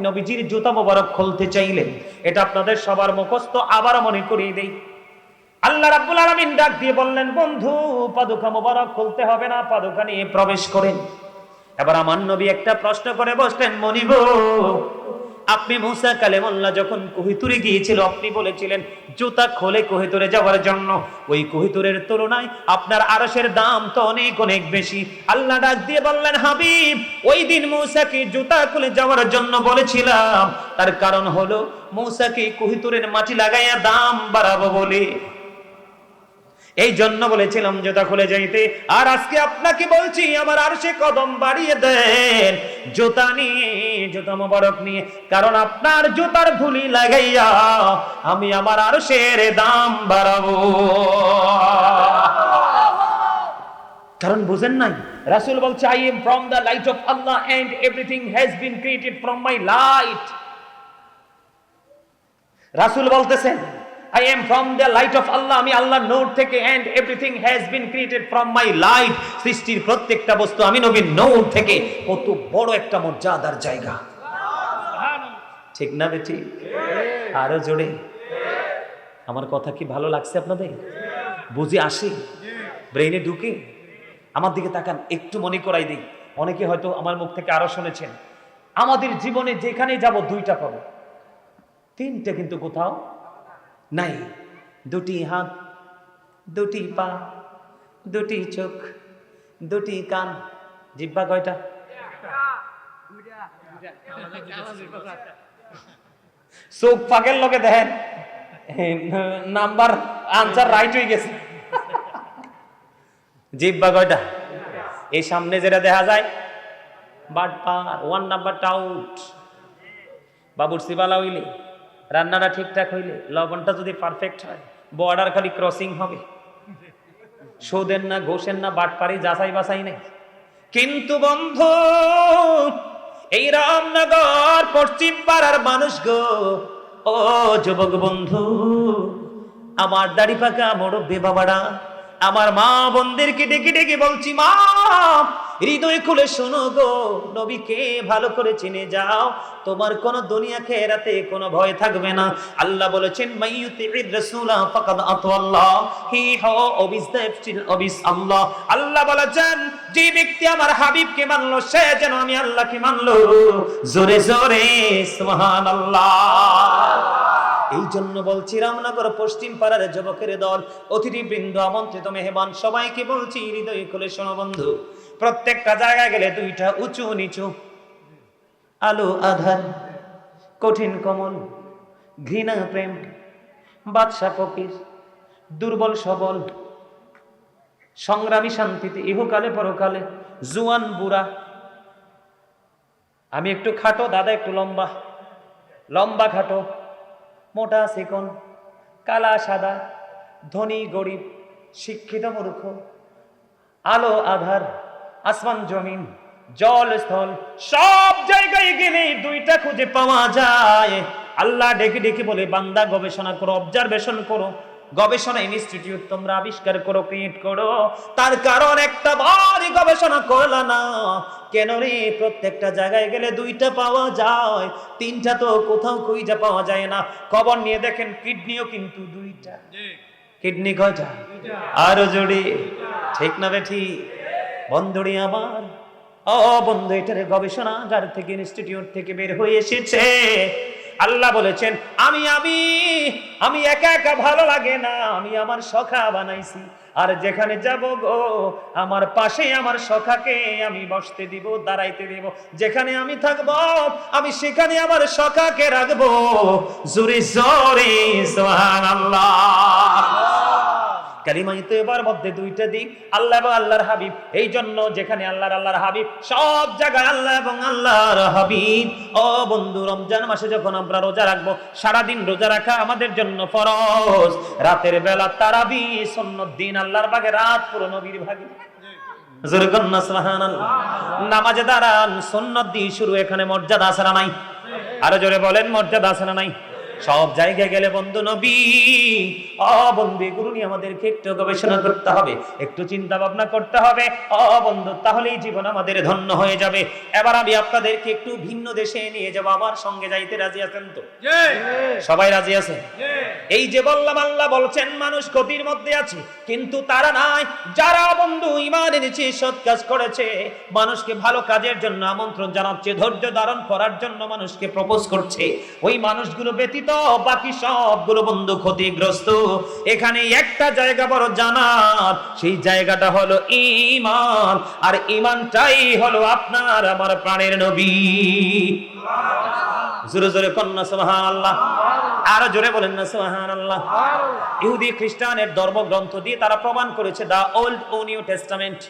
নবীজির জুতা মোবারক খুলতে চাইলেন এটা আপনাদের সবার মুখস্থ আবার মনে করিয়ে দেই। আল্লাহ রাব্বুল আলামিন ডাক দিয়ে বললেন, বন্ধু, পাদুকা মোবারক খুলতে হবে না, পাদুকা নিয়ে প্রবেশ করেন। এবার আমার নবী একটা প্রশ্ন করে বসলেন, মনিব আপনি মুসা কালেমুল্লাহ যখন কোহিতুরে গিয়েছিল, আপনি বলেছিলেন, জুতা খোলে কোহিতুরে যাওয়ার জন্য। ওই কোহিতুরের তুলনায় আপনার আরশের দাম তো অনেক অনেক বেশি। আল্লাহ ডাক দিয়ে বললেন, হাবিব, ওই দিন মৌসাকে জুতা খুলে যাওয়ার জন্য বলেছিলাম। তার কারণ হলো, মৌসাকে কোহিতুরের মাটি লাগাইয়া দাম বাড়াবো বলে। এই জন্য বলেছিলাম, জুতা খুলে যাইতে। আর আজকে আপনাকে বলছি, আমার আর সে কদম বাড়িয়ে দেন। জুতা নিয়ে জুতা মোবারক নিয়ে, কারণ আপনার জুতার ধুলি লাগাইয়া আমি আমার আর শের দাম বাড়াবো। কারণ বুঝেন নাই, রাসুল বলছে I am from the light of Allah and everything has been created from my light রাসুল বলতেছেন I am from the light of Allah আমি আল্লাহর নূর থেকে and everything has been created from my light সৃষ্টির প্রত্যেকটা বস্তু আমি নবীর নূর থেকে কত বড় একটা মর্যাদার জায়গা। ঠিক না বেটি? আরও জোরে। আমার কথা কি ভালো লাগছে আপনাদের? বুঝে আসে? ব্রেইনে ঢুকে? আমার দিকে তাকান, একটু মনে করাই দিই। অনেকে হয়তো আমার মুখ থেকে আরও শুনেছেন। আমাদের জীবনে যেখানে যাব দুইটা পাবো। তিনটা কিন্তু কোথাও নাই, দুটি হাত, দুটি পা, দুটি চোখ, দুটি কান। জিব্বা কয়টা? চোখ ফাঁকের লোকে দেখেন। নাম্বার, আনসার রাইট হয়ে গেছে। জিব্বা কয়টা? এই সামনে যেটা দেখা যায়, বাট পার ওয়ান নাম্বারটা আউট বাবুর সিবালা হইলে রান্নাটা ঠিকঠাক হইলে লবণটা যদি পারফেক্ট হয় বর্ডার খালি ক্রসিং হবে। সৌদের না ঘোষের না বাটপারি যাচাই বাছাই নেই। কিন্তু বন্ধু, এই রামনগর, পশ্চিম পাড়ার মানুষ গো, ও যুবক বন্ধু, আমার দাড়ি পাকা মুরব্বী বাবারা, আমার মা বোনদেরকে ডেকে ডেকে বলছি মা? হৃদয় খুলে শোনো গো, নবীকে ভালো করে চিনে যাও। তোমার কোন দুনিয়া খেরাতে কোনো ভয় থাকবে না। আল্লাহ বলেছেন মাইয়ুতির রাসূলা ফাকাদ আতাল্লাহ হি হ অবিস দ্যাপটিল অবিস আল্লাহ। আল্লাহ বলেছেন, যে ব্যক্তি আমার হাবিবকে মানলো, সে যেন আমি আল্লাহকে মানলো। জোরে জোরে, সুবহানাল্লাহ। এই জন্য বলছি, রামনগর পশ্চিম পাড়ার যুবকের দল অতিথি বৃন্দ আমন্ত্রিত মেহমান, সবাইকে বলছি, হৃদয় খুলে শোনো বন্ধু। প্রত্যেকটা জায়গায় গেলে দুইটা উঁচু নিচু। আলো, আধার, কঠিন কমল, ঘৃণা, প্রেম, বাদশা, ফকির, দুর্বল, সবল, সংগ্রামী, শান্তিতে, ইহকালে, পরকালে, জুয়ান, বুড়া। আমি একটু খাটো, দাদা একটু লম্বা। লম্বা খাটো, মোটা চিকন কালা, সাদা, ধনী, গরিব, শিক্ষিত, মূর্খ, আলো, আধার আসমান জমিন জল স্থল সব জায়গায় গেলে দুইটা খুঁজে পাওয়া যায়। আল্লাহ ডেকে ডেকে বলে বান্দা গবেষণা করো অবজারভেশন করো। গবেষণা ইনস্টিটিউট তোমরা আবিষ্কার করো ক্রিয়েট করো। তার কারণ একটা বারই গবেষণা করলা না। কেন রে? প্রত্যেকটা জায়গায় গেলে দুইটা পাওয়া যায়। তিনটা তো কোথাও খুঁজে পাওয়া যায় না। খবর নিয়ে দেখেন কিডনিও কিন্তু দুইটা। কিডনি কয়টা? আরও জোরে। ঠিক না বেঠি বন্ধুরি আমার। ও বন্ধু, এটার গবেষণাগার থেকে ইনস্টিটিউট থেকে বের হয়ে এসেছে। আল্লাহ বলেছেন, আমি আমি আমি একা একা ভালো লাগে না। আমি আমার সখা বানাইছি। আর যেখানে যাব গো, আমার পাশে আমার সখাকে আমি বসতে দিব, দাঁড়াইতে দিব। যেখানে আমি থাকব, আমি সেখানে আমার সখাকে রাখব। জোরে জোরে, সুবহানাল্লাহ। কালিমাই তো এবার মধ্যে দুইটা দিক। আল্লাহ এবং আল্লাহর হাবিব। এই জন্য যেখানে আল্লাহর আল্লাহর হাবিব, সব জায়গায় আল্লাহ এবং আল্লাহর হাবিব। ও বন্ধু, রমজান মাসে যখন আমরা রোজা রাখব, সারাদিন রোজা রাখা আমাদের জন্য ফরজ। রাতের বেলা তারাবি সন্ন্যত দিন, আল্লাহর ভাগে রাত পুরো নবীর ভাগে। নামাজে দাঁড়ান সন্ন্যত দিয়ে শুরু, এখানে মর্যাদা না নাই? আরও জোরে বলেন, মর্যাদা না নাই? সব জায়গায় গেলে বন্ধু নবী। অ বন্ধু এগুলো নিয়ে আমাদেরকে একটু গবেষণা করতে হবে একটু চিন্তা ভাবনা করতে হবে। অ বন্ধু তাহলেই জীবন আমাদের ধন্য হয়ে যাবে। এবার আমি আপনাদেরকে একটু ভিন্ন দেশে নিয়ে যাব আমার সঙ্গে যাইতে রাজি আছেন তো? সবাই রাজি আছেন? এই যে বললাম আল্লাহ বলছেন মানুষ ক্ষতির মধ্যে আছে কিন্তু তারা নাই। যারা বন্ধু ইমান এনেছে সৎ কাজ করেছে মানুষকে ভালো কাজের জন্য আমন্ত্রণ জানাচ্ছে ধৈর্য ধারণ করার জন্য মানুষকে প্রপোজ করছে। ওই মানুষগুলো ব্যতীত বাকি সবগুলো বন্ধু ক্ষতিগ্রস্ত। এখানে একটা জায়গা বড় জানার সেই জায়গাটা হলো ইমান আর ইমানটাই হলো আপনার আমার প্রাণের নবী। জোরে জোরে কন্যা সুবহান আল্লাহ আরও জোরে বলেন না সুবহান আল্লাহ ইহুদি খ্রিস্টানের ধর্মগ্রন্থ দিয়ে তারা প্রমাণ করেছে দা ওল্ড ও নিউ টেস্টামেন্ট।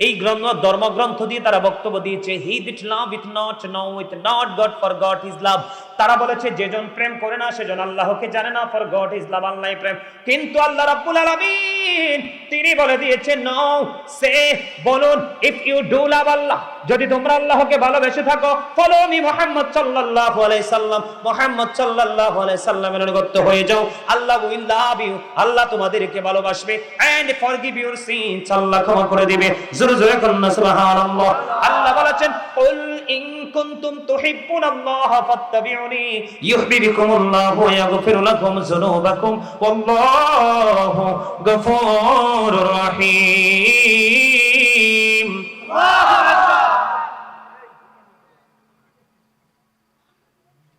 এই গ্রন্থ, ধর্মগ্রন্থ দিয়ে তারা বক্তব্য দিয়েছে he did love it not know with not God for God is love তারা বলেছে যেজন প্রেম করে না সেজন আল্লাহকে জানে না। ফর গড ইজ লাভ আল্লাহ প্রেম। কিন্তু আল্লাহ রাব্বুল আলামিন, তিনি বলে দিয়েছেন নো সে বলুন if you do love Allah, যদি তোমরা আল্লাহকে ভালোবেসে থাকো ফলো মি মুহাম্মদ সাল্লাল্লাহু আলাইহি সাল্লাম। মুহাম্মদ সাল্লাল্লাহু আলাইহি সাল্লামের অনুগত হয়ে যাও। আল্লাহ উইল লাভ ইউ আল্লাহ তোমাদেরকে ভালোবাসবে। এন্ড ফরগিভ ইউর সিনস আল্লাহ ক্ষমা করে দিবে। জোরে জোরে করুন সুবহানাল্লাহ। আল্লাহ বলেছেন, কুল ইন কুনতুম তুহিব্বুনাল্লাহ ফাত্তাবিউনি ইউহিব্বুকুমুল্লাহ লাকুম যুনুবাকুম ওয়াল্লাহু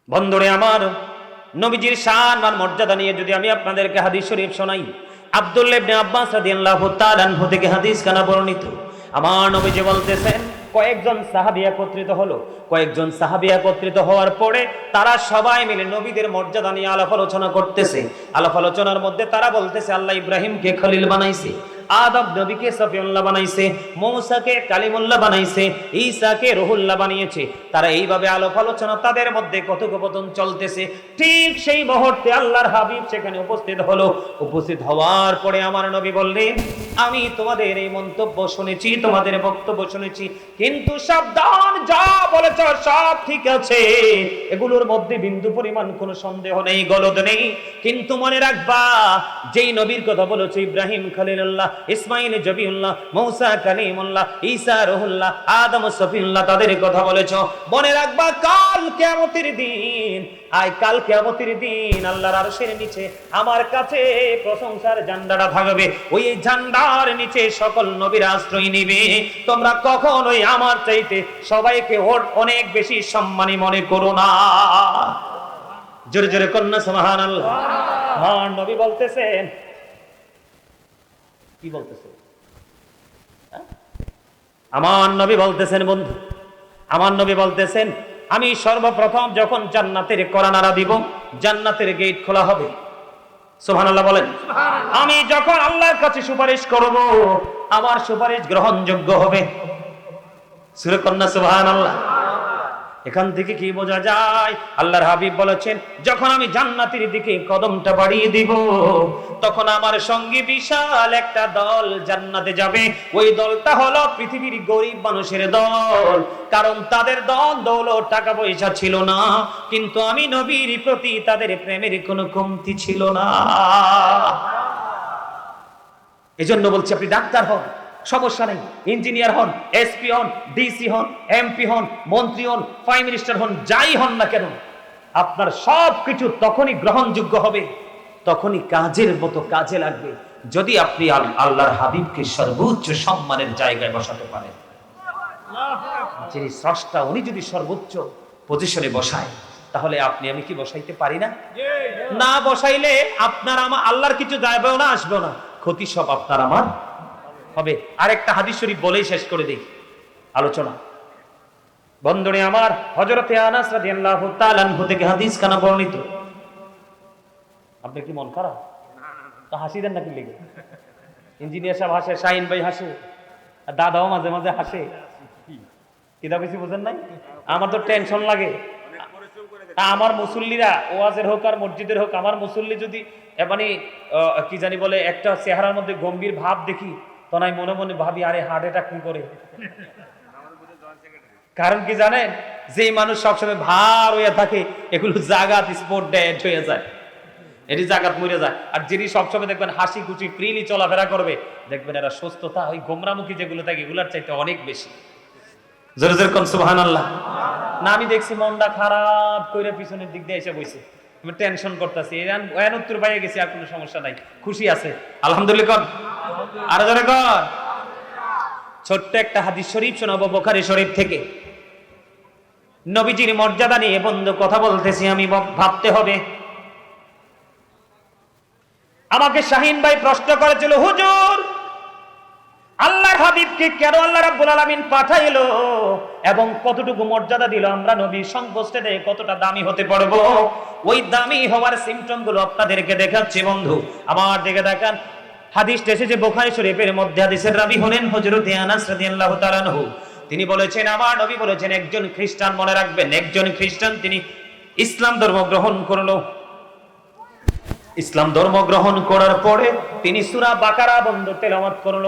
বন্ধুরে আমার, নবীজির শান আর মর্যাদা নিয়ে যদি আমি আপনাদেরকে হাদিস শরীফ শোনাই, আব্দুল্লাহ ইবনে আব্বাস রাদিয়াল্লাহু তাআলা থেকে হাদিস কানা বর্ণিত। আমার নবীজি বলতেছেন কয়েকজন সাহাবি একত্রিত হলো। কয়েকজন সাহাবি একত্রিত হওয়ার পরে তারা সবাই মিলে নবীদের মর্যাদা নিয়ে আলাপ আলোচনা করতেছে। আলাপ আলোচনার মধ্যে তারা বলতেছে, আল্লাহ ইব্রাহিমকে খলিল বানাইছে। আদম নবীকে সফিউল্লাহ বানাইছে, মৌসাকে কালিমুল্লাহ বানাইছে, ঈসাকে রহুল্লাহ বানিয়েছে। তারা এইভাবে আলোপ আলোচনা তাদের মধ্যে কথোপকথন চলতেছে। ঠিক সেই মুহূর্তে আল্লাহর হাবিব সেখানে উপস্থিত হলো। উপস্থিত হওয়ার পরে আমার নবী বললেন, আমি তোমাদের এই মন্তব্য শুনেছি, তোমাদের বক্তব্য শুনেছি, কিন্তু সাবধান যা বলেছ সব ঠিক আছে। এগুলোর মধ্যে বিন্দু পরিমাণ কোনো সন্দেহ নেই, গলদ নেই। কিন্তু মনে রাখবা, যেই নবীর কথা বলেছে ইব্রাহিম খলিলুল্লাহ, ইসমাইল জবিউল্লাহ, মৌসা কালিমুল্লাহ, ঈসা রহুল্লাহ, আদম সফিউল্লাহ তাদের কথা বলেছ। মনে রাখবা, কাল কিয়ামতের দিন আয় কাল কিয়ামতের দিন আল্লাহর আরশের নিচে আমার কাছে প্রশংসার ঝান্ডাটা থাকবে ওই ঝান্ডার নিচে সকল নবীর আশ্রয় নিবে। তোমরা কখনোই আমার চাইতে সবাইকে অনেক বেশি সম্মানী মনে করো না। জোরে জোরে কন্যা সমাহান হ্যাঁ নবী বলতেছেন। কি হ্যাঁ? আমার নবী বলতেছেন, বন্ধু। আমার নবী বলতেছেন আমি সর্বপ্রথম যখন জান্নাতের করানারা দিব জান্নাতের গেট খোলা হবে। সুবহানাল্লাহ বলেন আমি যখন আল্লাহর কাছে সুপারিশ করব আমার সুপারিশ গ্রহণযোগ্য হবে। সুরে কন্যা সুবহানাল্লাহ। এখান থেকে কি বোঝা যায়? আল্লাহর হাবিব বলেছেন, যখন আমি জান্নাতের দিকে কদমটা বাড়িয়ে দিব, তখন আমার সঙ্গে বিশাল একটা দল জান্নাতে যাবে। ওই দলটা হলো পৃথিবীর গরিব মানুষের দল। কারণ তাদের দল দৌলত, টাকা পয়সা ছিল না। কিন্তু আমি নবীর প্রতি তাদের প্রেমের কোনো কমতি ছিল না। এজন্য বলছি, আপনি ডাক্তার হন। সমস্যা নেই। ইঞ্জিনিয়ার হন এসপি হন ডিসি হন এমপি হন, মন্ত্রী হন প্রাইম মিনিস্টার হন, যাই হন না কেন, আপনার সব কিছু তখনই গ্রহণযোগ্য হবে, তখনই কাজের মতো কাজে লাগবে, যদি আপনি আল্লাহর হাবিবকে সর্বোচ্চ সম্মানের জায়গায় বসাতে পারেন। যিনি স্রষ্টা, উনি যদি সর্বোচ্চ পজিশনে বসায়, তাহলে আপনি, আমি কি বসাইতে পারি না? না বসাইলে আপনার আমার আল্লাহর কিছু যাবেও না, আসবেও না। ক্ষতি সব আপনার আমার হবে। আরেকটা হাদিস শরীফ বলেই শেষ করে দেই। আলোচনা। বন্ধুরে আমার, হযরতে আনাস রাদিয়াল্লাহু তাআলা আনহু থেকে হাদিস কানা বর্ণিত। আপনি কি মন খারাপ? তো হাসি দেন নাকি লেগে? ইঞ্জিনিয়ার সাহেব হাসে, শাহিন ভাই হাসে, আর দাদাও মাঝে মাঝে হাসে। কিতা বেশি বুঝেন নাই? আমার তো টেনশন লাগে। আমার মুসল্লিরা ওয়াজের হোক আর মসজিদের হোক, আমার মুসল্লি যদি মানে কি জানি বলে, একটা চেহারার মধ্যে গম্ভীর ভাব দেখি তখন আমি মনে মনে ভাবি, আরে হার্ট অ্যাটাক কি করে? কারণ কি জানেন? যে মানুষ সবসময় ভার হয়ে থাকে, এগুলো জাগাত স্পোর্ট ডেড হয়ে যায়। এটি জাগাত মরে যায়। আর যিনি সবসময় দেখবেন হাসি খুশি ফ্রিলি চলাফেরা করবে, দেখবেন এরা সুস্থতা, ওই গোমরামুখী যেগুলো থাকে, এগুলোর চাইতে অনেক বেশি। জোরে জোরে কোন সুবহান আল্লাহ না, আমি দেখছি মনটা খারাপ করে পিছনের দিক দিয়ে এসে বইছে। আমি টেনশন করতেছি। এন উত্তর পাইয়ে গেছি, আর কোনো সমস্যা নাই। খুশি আছে। আলহামদুলিল্লাহ কর। আরও জোরে কর। ছোট্ট একটা হাদিস শরীফ শোনাবো বোখারি শরীফ থেকে। নবীজির মর্যাদা নিয়ে বন্ধু কথা বলতেছি আমি ভাবতে হবে। আমাকে শাহিন ভাই প্রশ্ন করেছিল, হুজুর হাবিবকে কেন আল্লাহ রাব্বুল আলামিন পাঠাইলো? এবং কতটুকু মর্যাদা দিল? আমরা নবীর সংস্পর্শে দেয় কতটা দামি হতে পারব? ওই দামি হওয়ার সিমটমগুলো আপনাদেরকে দেখাচ্ছি, বন্ধু। আমার দিকে দেখান। হাদিস এসেছে বোখারি শরীফের মধ্যে। হাদিসের রাবি হলেন হযরত আনাস রাদিয়াল্লাহু তাআলা তিনি বলেছেন, আমার নবী বলেছেন, একজন খ্রিস্টান মনে রাখবেন, একজন খ্রিস্টান তিনি ইসলাম ধর্ম গ্রহণ করল। ইসলাম ধর্ম গ্রহণ করার পরে তিনি সুরা বাকারা বন্ধ তেলামত করল।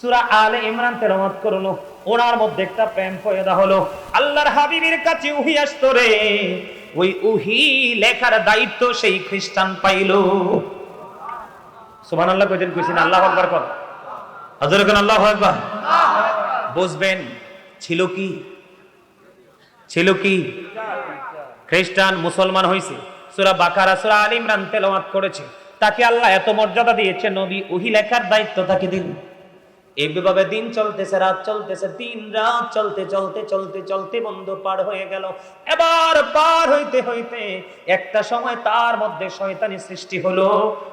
সুরা আলে ইমরান তেলামত করল। ওনার মধ্যে একটা প্রেম পয়দা হলো। আল্লাহর হাবিবের কাছে উহি আসতো রে। ওই উহি লেখার দায়িত্ব সেই খ্রিস্টান পাইলো। সুবহানাল্লাহ কর বুঝবেন, ছিল কি? ছিল কি? খ্রিস্টান, মুসলমান হয়েছে সুরা বাকারা, সুরা আল ইমরান তেলাওয়াত করেছে। তাকে আল্লাহ এত মর্যাদা দিয়েছে, নবী ওহি লেখার দায়িত্ব তাকে দিন এইভাবে দিন চলতেছে রাত চলতেছে দিন রাত চলতে চলতে চলতে চলতে বন্ধ পার হয়ে গেল। এবার পার হইতে হইতে একটা সময় তার মধ্যে শয়তানি সৃষ্টি হলো।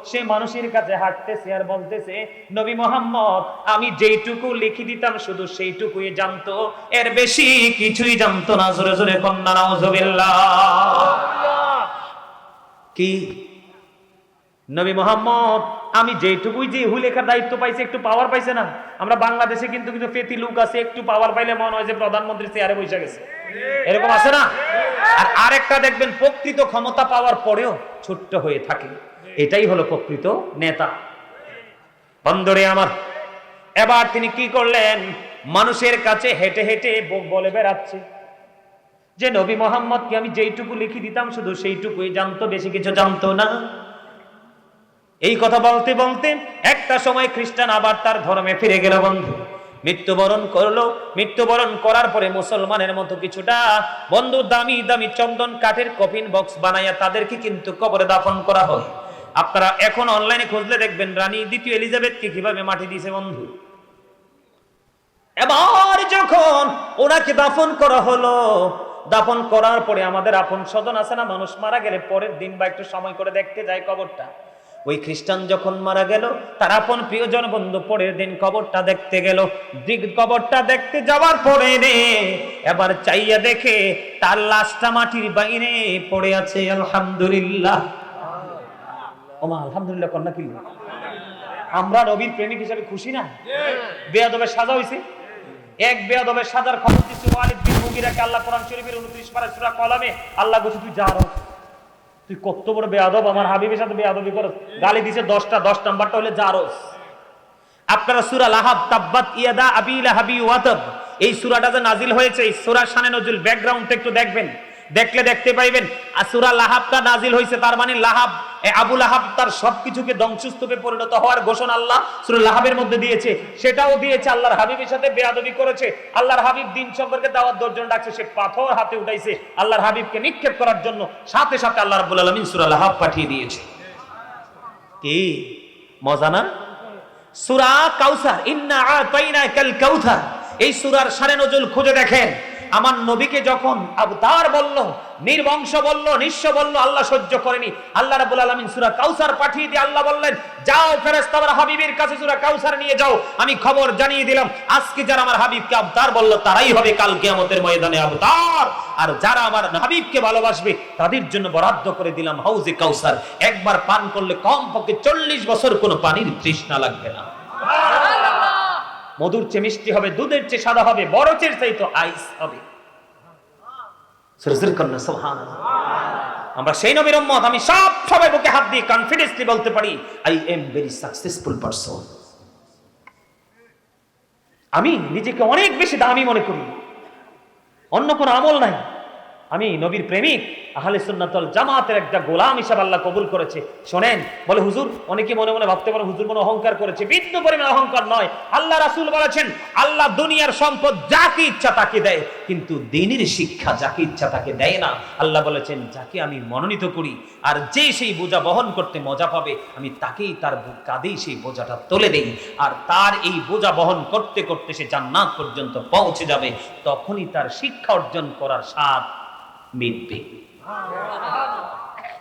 সে মানুষের কাছে হাঁটতেছে আর বলতেছে নবী মোহাম্মদ আমি যেইটুকু লিখি দিতাম শুধু সেইটুকুই জানতো। এর বেশি কিছুই জানতো না জোরে জোরে কন্যা নাউজুবিল্লাহ। কি? নবী মোহাম্মদ আমি যেটুকুই যে ইহু লেখার দায়িত্ব পাইছি, একটু পাওয়ার পাইছে না। আমরা বাংলাদেশে কিন্তু কিছু ফেতি লোক আছে, একটু পাওয়ার পাইলে মনে হয় যে প্রধানমন্ত্রী চেয়ারে বসে গেছে। এরকম আছে না? আর আরেকটা দেখবেন, প্রকৃত ক্ষমতা পাওয়ার পরেও ছোট্ট হয়ে থাকে। এটাই হলো প্রকৃত নেতা। বন্দরে আমার, এবার তিনি কি করলেন? মানুষের কাছে হেঁটে হেঁটে বলে বেড়াচ্ছে। যে নবী মোহাম্মদকে আমি যেইটুকু লিখি দিতাম, শুধু সেইটুকুই জানতো, বেশি কিছু জানতো না। এই কথা বলতে বলতে একটা সময় খ্রিস্টান আবার তার ধর্মে ফিরে গেল বন্ধু। মৃত্যুবরণ করল। মৃত্যুবরণ করার পরে মুসলমানের মতো কিছুটা বন্ধু দামি দামি চন্দন কাঠের কফিন বক্স বানাইয়া তাদেরকে কিন্তু কবরে দাফন করা হয়। আপনারা এখন অনলাইনে খুঁজলে দেখবেন রানী দ্বিতীয় এলিজাবেথকে কীভাবে মাটি দিয়েছে বন্ধু। এবার যখন ওনাকে দাফন করা হলো, দাফন করার পরে আমাদের আপন স্বজন আছে না, মানুষ মারা গেলে পরের দিন বা একটু সময় করে দেখতে যায় কবরটা। ওই খ্রিস্টান যখন মারা গেল তার আপন প্রিয়জন বন্ধু পরের দিন কবরটা দেখতে গেল। দিক কবরটা দেখতে যাওয়ার পরে রে এবার চাইয়া দেখে তার লাশটা মাটির বাইরে পড়ে আছে। আলহামদুলিল্লাহ। ওমা আলহামদুলিল্লাহ কন্যা কিল্লু আমরা নবীর প্রেমিক হিসেবে খুশি না? বেয়াদবের সাজা হয়েছে এক বেয়াদবের সাজার খবর দিচ্ছে ওয়ালিদ বিন মুগিরাকে আল্লাহ কোরআন শরীফের 29 পারা সূরা কলামে আল্লাহ কইছে তুই যা তুই কত বড় বেয়াদব, আমার হাবিবের সাথে বেয়াদবি করস। গালি দিছে দশটা, দশ নাম্বারটা হলে জারস আপনারা সুরা লাহাব, তাব্বাত, ইয়াদা, আবি লাহাবি, ওয়াতাব। এই সুরাটা যে নাজিল হয়েছে, এই সুরার সানে নজুল ব্যাকগ্রাউন্ডটা একটু দেখবেন। দেখলে দেখতে পাইবেন, আর সূরা লাহাবটা নাজিল হয়েছে তার মানে লাহাব আবু লাহাব তার সবকিছুকে ধ্বংসস্তূপে পরিণত হওয়ার ঘোষণা আল্লাহ সূরা লাহাবের মধ্যে দিয়েছে। সেটাও দিয়েছে, আল্লাহর হাবিবের সাথে বেয়াদবি করেছে, আল্লাহর হাবিব দিন সম্পর্কে দাওয়াত দর্জন ডাকছে, সে পাথর হাতে উঠাইছে, আল্লাহর হাবিবকে নিক্ষেপ করার জন্য সাথে সাথে আল্লাহ রাব্বুল আলামিন সূরা লাহাব পাঠিয়ে দিয়েছে। কি? মজা না? সুরা কাউসার, ইন্না আতাইনা কাল কাউসার এই সুরার সারে নজুল খুঁজে দেখেন। আমার নবীকে যখন আবতার বলল নির্বংশ বলল, নিঃস্ব বলল, আল্লাহ সহ্য করেনি। আল্লাহ রাব্বুল আলামিন সূরা কাউসার পাঠিয়ে দিয়ে আল্লাহ বললেন, যাও ফেরেশতা আমার হাবিবের কাছে সূরা কাউসার নিয়ে যাও। আমি খবর জানিয়ে দিলাম, আজকে যারা আমার হাবিবকে আবতার বলল, তারাই হবে কাল কিয়ামতের ময়দানে আবতার। আর যারা আমার হাবিবকে ভালোবাসবে, তাদের জন্য বরাদ্দ করে দিলাম হাউজে কাউসার। একবার পান করলে কমপক্ষে চল্লিশ বছর কোনো পানির তৃষ্ণা লাগবে না। মধুর চেয়ে মিষ্টি হবে, দুধের চেয়ে সাদা হবে বরফের চাই তো আইস হবে। আমরা সেই নবীর উম্মত, আমি সব সবাই বুকে হাত দিয়ে কনফিডেন্সলি বলতে পারি I am very successful person আমি নিজেকে অনেক বেশি দামি মনে করি। অন্য কোনো আমল নাই। আমি নবীর প্রেমিক, আহলে সুন্নাতল জামাতের একটা গোলাম হিসাবে আল্লাহ কবুল করেছে। শোনেন, বলে হুজুর, অনেকে মনে মনে ভাবতে পারে হুজুর মনে অহংকার করেছে। বিন্দু পরিমাণ অহংকার নয়। আল্লাহ রাসুল বলেছেন, আল্লাহ দুনিয়ার সম্পদ যাকে ইচ্ছা তাকে দেয়, কিন্তু দিনের শিক্ষা যাকে ইচ্ছা তাকে দেয় না। আল্লাহ বলেছেন, যাকে আমি মনোনীত করি, আর যে সেই বোঝা বহন করতে মজা পাবে, আমি তাকেই তার কাঁধেই সেই বোঝাটা তুলে দেই। আর তার এই বোঝা বহন করতে করতে সে জান্নাত পর্যন্ত পৌঁছে যাবে। তখনই তার শিক্ষা অর্জন করার স্বাদ মিটবে।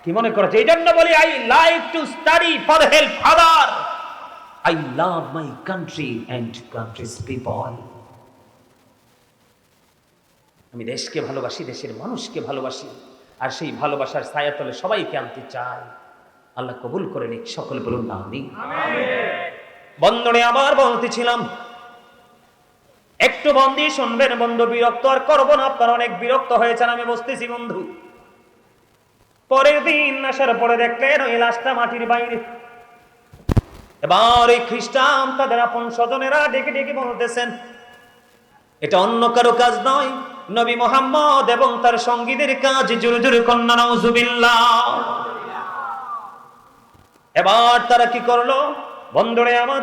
কি মনে করেছে? এই জন্য বলি I like to study for help other I love my country and countries people আমি দেশকে ভালোবাসি দেশের মানুষকে ভালোবাসি আর সেই ভালোবাসার ছায়াতলে সবাইকে আনতে চাই। আল্লাহ কবুল করে নিক সকলে বলুন না আমি বন্ধনে আবার বলতেছিলাম একটু বন্দি শুনবেন বন্ধু, বিরক্ত আর করব না, আপনার অনেক বিরক্ত হয়েছেন, আমি বসতেছি বন্ধু। পরের দিন আসার পরে দেখলেন ওই লাশটা মাটির বাইরে। এবার এই খ্রিস্টান তাদের আপন স্বজনেরা ডেকে ডেকে বলতেছেন, এটা অন্য কারও কাজ নয়, নবী মোহাম্মদ এবং তার সঙ্গীদের কাজ জোরে জোরে কন্যা, নাউজুবিল্লাহ। এবার তারা কি করল? বন্ধুরে, আমার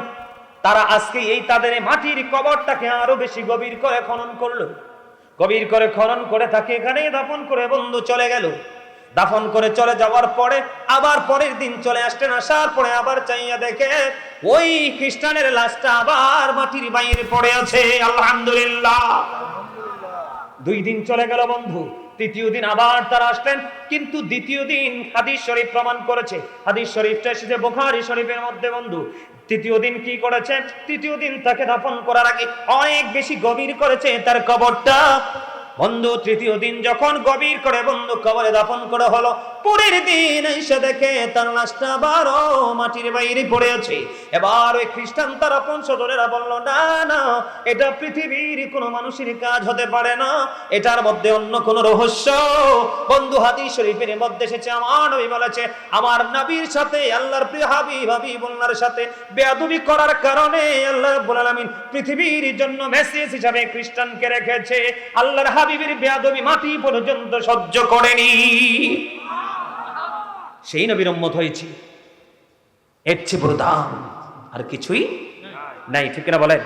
তারা আজকে এই তাদের মাটির কবরটাকে আরও বেশি গভীর করে খনন করল। গভীর করে খনন করে তাকে এখানে দাফন করে বন্ধু চলে গেল। দাফন করে চলে যাওয়ার পরে আবার পরের দিন চলে আসতেন আসার পরে আবার চাইয়া দেখে ওই খ্রিস্টানের লাশটা আবার মাটির বাইরে পড়ে আছে। আলহামদুলিল্লাহ। দুই দিন চলে গেল বন্ধু, তৃতীয় দিন আবার তারা আসলেন, কিন্তু দ্বিতীয় দিন হাদিস শরীফ প্রমাণ করেছে। হাদিস শরীফটা এসেছে বোখারি শরীফের মধ্যে বন্ধু। তৃতীয় দিন কি করেছে? তৃতীয় দিন তাকে দাফন করার আগে অনেক বেশি গভীর করেছে তার কবরটা। বন্ধু, তৃতীয় দিন যখন গভীর করে বন্ধু কবরে দাফন করা হলো পরের দিন এসে দেখে তার লাশটা আবারও মাটির বাইরে পড়ে আছে। এবার ওই খ্রিস্টান তার সদরেরা বলল, না না, এটা পৃথিবীর কোনো মানুষের কাজ হতে পারে না। এটার মধ্যে অন্য কোনো রহস্য। বন্ধু হাদিস শরীফের মধ্যে এসেছে, আমার নবী বলেছে, আমার নবীর সাথে, আল্লাহর প্রিয় হাবিব হাবিবুল্লাহর সাথে বেয়াদবি করার কারণে আল্লাহ রাব্বুল আলামিন পৃথিবীর জন্য মেসেজ হিসাবে খ্রিস্টানকে রেখেছে। আল্লাহর হাবিবের বেয়াদবি মাটি পর্যন্ত সহ্য করেনি। সেই নবীর উম্মত হয়েছি। এর চেয়ে বড় দাম আর কিছুই নাই। ঠিক না বলেন?